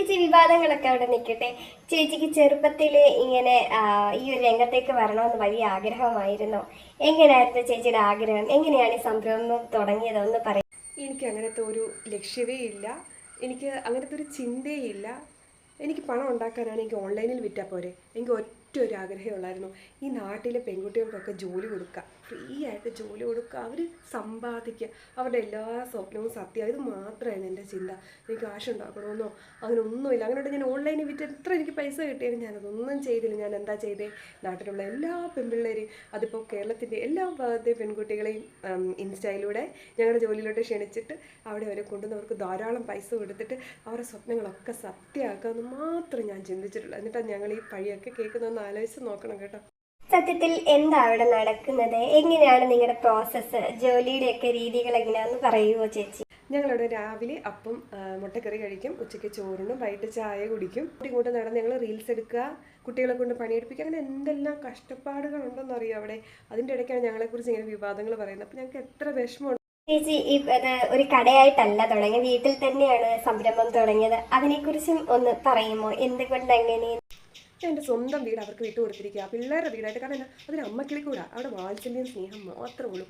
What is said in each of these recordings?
ചേച്ചി വിവാദങ്ങളൊക്കെ അവിടെ നിൽക്കട്ടെ. ചേച്ചിക്ക് ചെറുപ്പത്തിൽ ഇങ്ങനെ ഈ ഒരു രംഗത്തേക്ക് വരണമെന്ന് വലിയ ആഗ്രഹമായിരുന്നു. എങ്ങനെയായിരുന്നു ചേച്ചിയുടെ ആഗ്രഹം? എങ്ങനെയാണ് ഈ സംരംഭം തുടങ്ങിയത്? ഒന്ന് പറയും. എനിക്ക് അങ്ങനത്തെ ഒരു ലക്ഷ്യമേ ഇല്ല. എനിക്ക് അങ്ങനത്തെ ഒരു ചിന്തയേ ഇല്ല. എനിക്ക് പണം ഉണ്ടാക്കാനാണ് എനിക്ക് ഓൺലൈനിൽ വിറ്റാൽ പോരെ. എനിക്ക് ഒറ്റ ഒരു ആഗ്രഹമേ ഉള്ളായിരുന്നു ഈ നാട്ടിലെ പെൺകുട്ടികൾക്കൊക്കെ ജോലി കൊടുക്കുക. ഫ്രീ ആയിട്ട് ജോലി കൊടുക്കുക. അവർ സമ്പാദിക്കുക. അവരുടെ എല്ലാ സ്വപ്നവും സത്യം. ഇത് മാത്രമായിരുന്നു എന്റെ ചിന്ത. എനിക്ക് കാശ് ഉണ്ടാക്കണമെന്നോ അങ്ങനെ ഒന്നുമില്ല അങ്ങനെയുണ്ട് ഞാൻ ഓൺലൈനിൽ വിറ്റ് എത്ര എനിക്ക് പൈസ കിട്ടിയാലും ഞാനതൊന്നും ചെയ്തില്ല. ഞാൻ എന്താ ചെയ്തേ? നാട്ടിലുള്ള എല്ലാ പെൺപിള്ളേരെയും അതിപ്പോൾ കേരളത്തിന്റെ എല്ലാ ഭാഗത്തെ പെൺകുട്ടികളെയും ഇൻസ്റ്റയിലൂടെ ഞങ്ങളുടെ ജോലിയിലോട്ട് ക്ഷണിച്ചിട്ട് അവിടെ അവരെ കൊണ്ടുവന്ന് അവർക്ക് ധാരാളം പൈസ കൊടുത്തിട്ട് അവരുടെ സ്വപ്നങ്ങളൊക്കെ സത്യമാക്കാമെന്ന് മാത്രം ഞാൻ ചിന്തിച്ചിട്ടുള്ളൂ. എന്നിട്ടാണ് ഞങ്ങൾ ഈ പഴിയൊക്കെ ആലോചിച്ച് നോക്കണം കേട്ടോ. സത്യത്തിൽ എന്താ അവിടെ നടക്കുന്നത്? എങ്ങനെയാണ് നിങ്ങളുടെ പ്രോസസ്സ് ജോലിയുടെയൊക്കെ രീതികൾ എങ്ങനെയാന്ന് പറയുമോ ചേച്ചി? ഞങ്ങളിവിടെ രാവിലെ അപ്പം മുട്ടക്കറി കഴിക്കും ഉച്ചയ്ക്ക് ചോറിനും വൈകിട്ട് ചായ കുടിക്കും. ഇങ്ങോട്ട് നടന്ന് ഞങ്ങൾ റീൽസ് എടുക്കുക കുട്ടികളെ കൊണ്ട് പണിയെടുപ്പിക്കുക അങ്ങനെ എന്തെല്ലാം കഷ്ടപ്പാടുകളുണ്ടെന്ന് അറിയാം അവിടെ? അതിന്റെ ഇടയ്ക്കാണ് ഞങ്ങളെക്കുറിച്ച് ഇങ്ങനെ വിവാദങ്ങൾ പറയുന്നത്. അപ്പം ഞങ്ങൾക്ക് എത്ര വിഷമമുണ്ട്. ചേച്ചി ഈ ഒരു കടയായിട്ടല്ല തുടങ്ങിയത് വീട്ടിൽ തന്നെയാണ് സംരംഭം തുടങ്ങിയത്. അതിനെക്കുറിച്ചും ഒന്ന് പറയുമോ? എന്തുകൊണ്ട് അങ്ങനെ എന്റെ സ്വന്തം വീട് അവർക്ക് വിട്ടു കൊടുത്തിരിക്കുക പിള്ളേരുടെ വീടായിട്ട്. കാരണം എന്നാ അതൊരു അമ്മക്കിളി കൂടാ. അവിടെ വാത്സല്യം സ്നേഹം മാത്രമേ ഉള്ളൂ.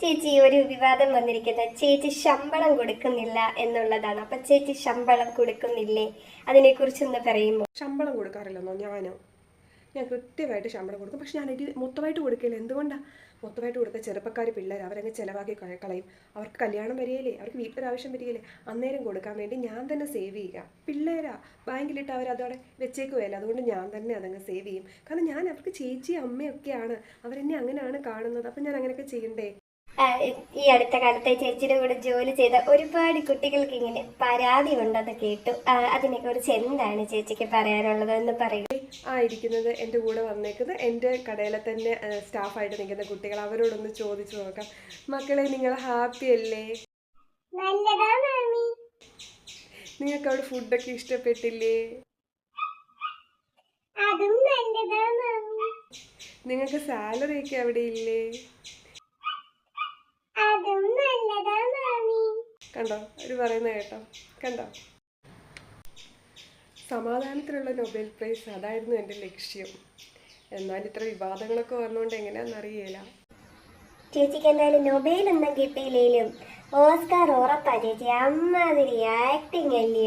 ചേച്ചി ഒരു വിവാദം വന്നിരിക്കുന്നത് ചേച്ചി ശമ്പളം കൊടുക്കുന്നില്ല എന്നുള്ളതാണ്. അപ്പൊ ചേച്ചി ശമ്പളം കൊടുക്കുന്നില്ലേ? അതിനെക്കുറിച്ചൊന്ന് പറയുമ്പോ ശമ്പളം കൊടുക്കാറില്ലെന്നോ? ഞാനോ? ഞാൻ കൃത്യമായിട്ട് ശമ്പളം കൊടുക്കും. പക്ഷെ ഞാൻ എനിക്ക് മൊത്തമായിട്ട് കൊടുക്കില്ല എന്തുകൊണ്ടാണ് മൊത്തമായിട്ട് കൊടുത്ത ചെറുപ്പക്കാർ പിള്ളേർ അവരങ്ങ് ചിലവാക്കി കള- കളയും. അവർക്ക് കല്യാണം വരികയില്ലേ അവർക്ക് വീട്ടിലൊരാവശ്യം വരികയില്ലേ അന്നേരം കൊടുക്കാൻ വേണ്ടി ഞാൻ തന്നെ സേവ് ചെയ്യുക. പിള്ളേരാ ബാങ്കിലിട്ട് അവരതോടെ വെച്ചേക്കുമല്ലോ അതുകൊണ്ട് ഞാൻ തന്നെ അതങ്ങ് സേവ് ചെയ്യും. കാരണം ഞാൻ അവർക്ക് ചേച്ചി അമ്മയൊക്കെയാണ്. അവരെന്നെ അങ്ങനെയാണ് കാണുന്നത്. അപ്പം ഞാൻ അങ്ങനെയൊക്കെ ചെയ്യണ്ടേ? ഈ അടുത്ത കാലത്തെ ചേച്ചിയുടെ കൂടെ ജോലി ചെയ്ത ഒരുപാട് കുട്ടികൾക്ക് ഇങ്ങനെ പരാതി ഉണ്ടെന്ന് കേട്ടു. അതിനെ അതിനെക്കുറിച്ച് എന്താണ് ചേച്ചിക്ക് പറയാനുള്ളത് എന്ന് പറയൂ ആയിരിക്കുന്നത് എന്റെ കൂടെ വന്നേക്കുന്നത് എന്റെ കടയിലെ തന്നെ സ്റ്റാഫായിട്ട് നിൽക്കുന്ന കുട്ടികൾ. അവരോടൊന്ന് ചോദിച്ചു നോക്കാം. മക്കളെ നിങ്ങൾ ഹാപ്പി അല്ലേ? നിങ്ങൾക്ക് അവിടെ ഫുഡൊക്കെ ഇഷ്ടപ്പെട്ടില്ലേ? നിങ്ങൾക്ക് സാലറി ഒക്കെ അവിടെ ഇല്ലേ? കണ്ടോ? അവർ പറയുന്നത് കേട്ടോ. കണ്ടോ? സമാധാനത്തിനുള്ള നൊബേൽ പ്രൈസ് അതായിരുന്നു എന്റെ ലക്ഷ്യം. എന്നാൽ ഇത്ര വിവാദങ്ങളൊക്കെ വന്നുകൊണ്ട് എങ്ങനെയാണെന്നറിയേല ചേച്ചിക്ക് എന്തായാലും നൊബേൽ ഒന്നും കിട്ടിയില്ലെങ്കിലും ഓസ്കാർ ഉറപ്പാ ചേച്ചി. അമ്മാതിരി ആക്ടിങ് അല്ലേ?